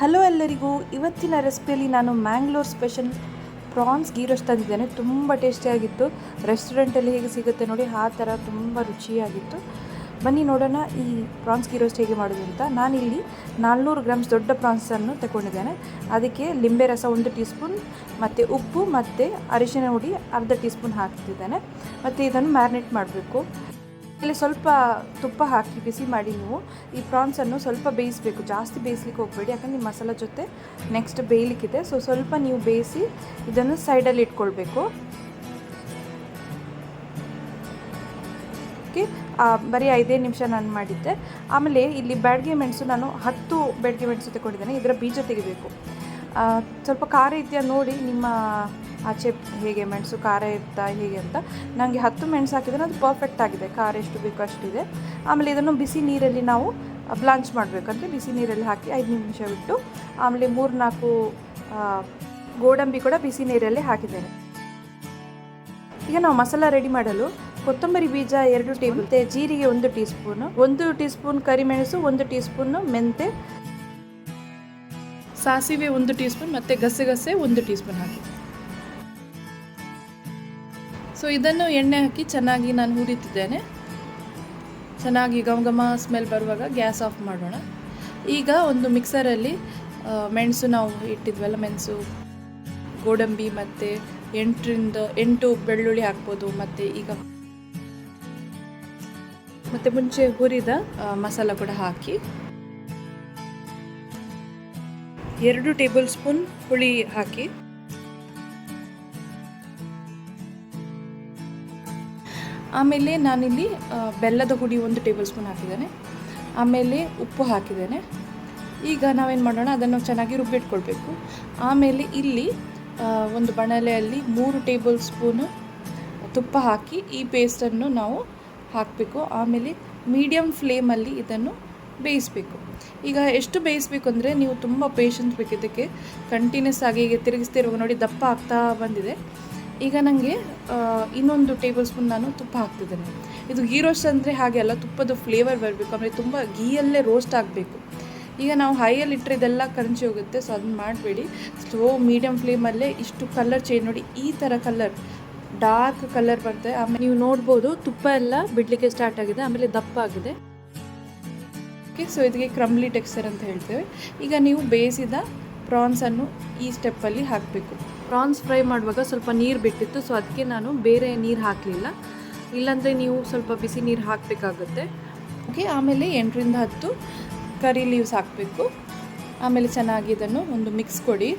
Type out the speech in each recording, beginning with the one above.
Hello ಎಲ್ಲರಿಗೂ. ಇವತ್ತಿನ ರೆಸಿಪಿಯಲ್ಲಿ ನಾನು Mangalore special prawns ghee roast ತಂದಿದ್ದೇನೆ. ತುಂಬ ಟೇಸ್ಟಿಯಾಗಿತ್ತು ರೆಸ್ಟೋರೆಂಟಲ್ಲಿ ಹೇಗೆ ಸಿಗುತ್ತೆ ನೋಡಿ, ಆ ಥರ ತುಂಬ ರುಚಿಯಾಗಿತ್ತು. ಬನ್ನಿ ನೋಡೋಣ ಈ ಪ್ರಾನ್ಸ್ ಗೀ ರೋಸ್ಟ್ ಹೇಗೆ ಮಾಡೋದು ಅಂತ. ನಾನಿಲ್ಲಿ ನಾಲ್ನೂರು ಗ್ರಾಮ್ಸ್ ದೊಡ್ಡ ಪ್ರಾನ್ಸನ್ನು ತಗೊಂಡಿದ್ದೇನೆ ಅದಕ್ಕೆ ಲಿಂಬೆ ರಸ ಒಂದು ಟೀ ಸ್ಪೂನ್ ಮತ್ತು ಉಪ್ಪು, ಮತ್ತು ಅರಿಶಿನ ಹುಡಿ ಅರ್ಧ ಟೀ ಸ್ಪೂನ್ ಹಾಕ್ತಿದ್ದೇನೆ. ಮತ್ತು ಇದನ್ನು ಮ್ಯಾರಿನೇಟ್ ಮಾಡಬೇಕು. ಇಲ್ಲಿ ಸ್ವಲ್ಪ ತುಪ್ಪ ಹಾಕಿ ಬಿಸಿ ಮಾಡಿ ನೀವು. ಈ ಪ್ರಾನ್ಸನ್ನು ಸ್ವಲ್ಪ ಬೇಯಿಸಬೇಕು. ಜಾಸ್ತಿ ಬೇಯಿಸ್ಲಿಕ್ಕೆ ಹೋಗಬೇಡಿ. ಯಾಕಂದರೆ ನಿಮ್ಮ ಮಸಾಲ ಜೊತೆ ನೆಕ್ಸ್ಟ್ ಬೇಯಲಿಕ್ಕಿದೆ. ಸೊ ಸ್ವಲ್ಪ ನೀವು ಬೇಯಿಸಿ ಇದನ್ನು ಸೈಡಲ್ಲಿ ಇಟ್ಕೊಳ್ಬೇಕು. ಓಕೆ ಬರೀ ಐದೇ ನಿಮಿಷ ನಾನು ಮಾಡಿದ್ದೆ. ಆಮೇಲೆ ಇಲ್ಲಿ ಬ್ಯಾಡ್ಗೆ ಮೆಣಸು ನಾನು ಹತ್ತು ಬ್ಯಾಡ್ಗೆ ಮೆಣಸು ತಗೊಂಡಿದ್ದೇನೆ ಇದರ ಬೀಜ ತೆಗಿಬೇಕು. ಸ್ವಲ್ಪ ಖಾರ ಇದೆಯಾ ನೋಡಿ ನಿಮ್ಮ ಆಚೆ ಹೇಗೆ ಮೆಣಸು ಖಾರ ಇರ್ತಾ ಹೇಗೆ ಅಂತ. ನನಗೆ ಹತ್ತು ಮೆಣಸು ಹಾಕಿದ್ರೆ ಅದು ಪರ್ಫೆಕ್ಟ್ ಆಗಿದೆ. ಖಾರ ಎಷ್ಟು ಬೇಕು ಅಷ್ಟಿದೆ. ಆಮೇಲೆ ಇದನ್ನು ಬಿಸಿ ನೀರಲ್ಲಿ ನಾವು ಬ್ಲಾಂಚ್ ಮಾಡಬೇಕಂದ್ರೆ ಬಿಸಿ ನೀರಲ್ಲಿ ಹಾಕಿ ಐದು ನಿಮಿಷ ಬಿಟ್ಟು ಆಮೇಲೆ ಮೂರು ನಾಲ್ಕು ಗೋಡಂಬಿ ಕೂಡ ಬಿಸಿ ನೀರಲ್ಲಿ ಹಾಕಿದ್ದೇನೆ. ಈಗ ನಾವು ಮಸಾಲ ರೆಡಿ ಮಾಡಲು ಕೊತ್ತಂಬರಿ ಬೀಜ ಎರಡು ಟೇಬಲ್ ಮತ್ತೆ ಜೀರಿಗೆ ಒಂದು ಟೀ ಸ್ಪೂನು ಒಂದು ಟೀ ಸ್ಪೂನ್ ಕರಿಮೆಣಸು ಒಂದು ಟೀ ಸ್ಪೂನು ಮೆಂತೆ. ಸಾಸಿವೆ ಒಂದು ಟೀ ಸ್ಪೂನ್ ಮತ್ತು ಗಸೆಗಸೆ ಒಂದು ಟೀ ಸ್ಪೂನ್ ಹಾಕಿ. ಸೊ ಇದನ್ನು ಎಣ್ಣೆ ಹಾಕಿ ಚೆನ್ನಾಗಿ ನಾನು ಹುರಿತಿದ್ದೇನೆ. ಚೆನ್ನಾಗಿ ಘಮ ಘಮ ಸ್ಮೆಲ್ ಬರುವಾಗ ಗ್ಯಾಸ್ ಆಫ್ ಮಾಡೋಣ. ಈಗ ಒಂದು ಮಿಕ್ಸರಲ್ಲಿ ಮೆಣಸು ನಾವು ಇಟ್ಟಿದ್ವಲ್ಲ, ಮೆಣಸು, ಗೋಡಂಬಿ ಮತ್ತು ಎಂಟರಿಂದ ಎಂಟು ಬೆಳ್ಳುಳ್ಳಿ ಹಾಕ್ಬೋದು, ಮತ್ತು ಈಗ ಮತ್ತು ಮುಂಚೆ ಹುರಿದ ಮಸಾಲ ಕೂಡ ಹಾಕಿ. ಎರಡು ಟೇಬಲ್ ಸ್ಪೂನ್ ಹುಳಿ ಹಾಕಿ. ಆಮೇಲೆ ನಾನಿಲ್ಲಿ ಬೆಲ್ಲದ ಹುಡಿ ಒಂದು ಟೇಬಲ್ ಸ್ಪೂನ್ ಹಾಕಿದ್ದೇನೆ. ಆಮೇಲೆ ಉಪ್ಪು ಹಾಕಿದ್ದೇನೆ. ಈಗ ನಾವೇನು ಮಾಡೋಣ, ಅದನ್ನು ಚೆನ್ನಾಗಿ ರುಬ್ಬಿಟ್ಕೊಳ್ಬೇಕು. ಆಮೇಲೆ ಇಲ್ಲಿ ಒಂದು ಬಣಲೆಯಲ್ಲಿ ಮೂರು ಟೇಬಲ್ ಸ್ಪೂನು ತುಪ್ಪ ಹಾಕಿ ಈ ಪೇಸ್ಟನ್ನು ನಾವು ಹಾಕಬೇಕು. ಆಮೇಲೆ ಮೀಡಿಯಮ್ ಫ್ಲೇಮಲ್ಲಿ ಇದನ್ನು ಬೇಯಿಸಬೇಕು. ಈಗ ಎಷ್ಟು ಬೇಯಿಸಬೇಕು ಅಂದರೆ ನೀವು ತುಂಬ ಪೇಷನ್ಸ್ ಬೇಕಿದ್ದಕ್ಕೆ ಕಂಟಿನ್ಯೂಸ್ ಆಗಿ ಈಗ ತಿರುಗಿಸ್ತಿರುವಾಗ ನೋಡಿ ದಪ್ಪ ಆಗ್ತಾ ಬಂದಿದೆ. ಈಗ ನನಗೆ ಇನ್ನೊಂದು ಟೇಬಲ್ ಸ್ಪೂನ್ ನಾನು ತುಪ್ಪ ಹಾಕ್ತಿದ್ದೇನೆ. ಇದು ಗೀ ರೋಸ್ಟ್ ಅಂದರೆ ಹಾಗೆ ಅಲ್ಲ, ತುಪ್ಪದ ಫ್ಲೇವರ್ ಬರಬೇಕು. ಅಂದರೆ ತುಂಬ ಗೀಯಲ್ಲೇ ರೋಸ್ಟ್ ಆಗಬೇಕು. ಈಗ ನಾವು ಹೈಯಲ್ಲಿ ಇಟ್ಟರೆ ಇದೆಲ್ಲ ಕರಂಚಿ ಹೋಗುತ್ತೆ ಸೊ ಅದನ್ನ ಮಾಡಬೇಡಿ. ಸ್ಲೋ ಮೀಡಿಯಮ್ ಫ್ಲೇಮಲ್ಲೇ ಇಷ್ಟು ಕಲರ್ ಚೇಂಜ್ ನೋಡಿ, ಈ ಥರ ಕಲರ್ ಡಾರ್ಕ್ ಕಲರ್ ಬರ್ತದೆ ಆಮೇಲೆ ನೀವು ನೋಡ್ಬೋದು, ತುಪ್ಪ ಎಲ್ಲ ಬಿಡಲಿಕ್ಕೆ ಸ್ಟಾರ್ಟ್ ಆಗಿದೆ, ಆಮೇಲೆ ದಪ್ಪ ಆಗಿದೆ. ಓಕೆ ಸೊ ಇದಕ್ಕೆ ಕ್ರಮ್ಲಿ ಟೆಕ್ಸ್ಚರ್ ಅಂತ ಹೇಳ್ತೇವೆ. ಈಗ ನೀವು ಬೇಯಿಸಿದ ಪ್ರಾನ್ಸನ್ನು ಈ ಸ್ಟೆಪ್ಪಲ್ಲಿ ಹಾಕಬೇಕು. ಪ್ರಾನ್ಸ್ ಫ್ರೈ ಮಾಡುವಾಗ ಸ್ವಲ್ಪ ನೀರು ಬಿಟ್ಟಿತ್ತು ಸೊ ಅದಕ್ಕೆ ನಾನು ಬೇರೆ ನೀರು ಹಾಕಲಿಲ್ಲ. ಇಲ್ಲಾಂದರೆ ನೀವು ಸ್ವಲ್ಪ ಬಿಸಿ ನೀರು ಹಾಕಬೇಕಾಗುತ್ತೆ. ಓಕೆ ಆಮೇಲೆ ಎಂಟರಿಂದ ಹತ್ತು ಕರಿ ಲೀವ್ಸ್ ಹಾಕಬೇಕು. ಆಮೇಲೆ ಚೆನ್ನಾಗಿ ಇದನ್ನು ಒಂದು ಮಿಕ್ಸ್ ಕೊಡಿ.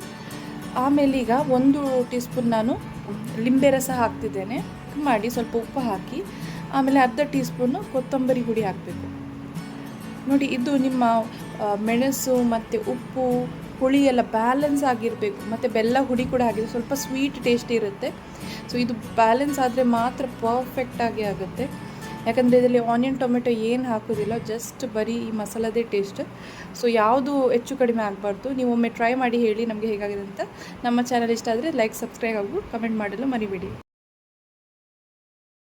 ಆಮೇಲೆ ಈಗ ಒಂದು ಟೀ ಸ್ಪೂನ್ ನಾನು ಲಿಂಬೆ ರಸ ಹಾಕ್ತಿದ್ದೇನೆ. ಮಾಡಿ ಸ್ವಲ್ಪ ಉಪ್ಪು ಹಾಕಿ ಆಮೇಲೆ ಅರ್ಧ ಟೀ ಸ್ಪೂನು ಕೊತ್ತಂಬರಿ ಹುಡಿ ಹಾಕಬೇಕು. ನೋಡಿ ಇದು ನಿಮ್ಮ ಮೆಣಸು ಮತ್ತು ಉಪ್ಪು ಹುಳಿ ಎಲ್ಲ ಬ್ಯಾಲೆನ್ಸ್ ಆಗಿರಬೇಕು. ಮತ್ತು ಬೆಲ್ಲ ಹುಡಿ ಕೂಡ ಆಗಿದೆ ಸ್ವಲ್ಪ ಸ್ವೀಟ್ ಟೇಸ್ಟ್ ಇರುತ್ತೆ. ಸೊ ಇದು ಬ್ಯಾಲೆನ್ಸ್ ಆದರೆ ಮಾತ್ರ ಪರ್ಫೆಕ್ಟಾಗಿ ಆಗುತ್ತೆ. ಯಾಕಂದರೆ ಇದರಲ್ಲಿ ಆನಿಯನ್ ಟೊಮೆಟೊ ಏನು ಹಾಕೋದಿಲ್ಲ ಜಸ್ಟ್ ಬರೀ ಈ ಮಸಾಲದೇ ಟೇಸ್ಟ್ ಸೊ ಯಾವುದು ಹೆಚ್ಚು ಕಡಿಮೆ ಆಗಬಾರ್ದು. ನೀವು ಒಮ್ಮೆ ಟ್ರೈ ಮಾಡಿ ಹೇಳಿ ನಮಗೆ ಹೇಗಾಗಿದೆ ಅಂತ. ನಮ್ಮ ಚಾನಲ್ ಇಷ್ಟ ಆದರೆ ಲೈಕ್ ಸಬ್ಸ್ಕ್ರೈಬ್ ಆಗು ಕಮೆಂಟ್ ಮಾಡಲು ಮರಿಬೇಡಿ.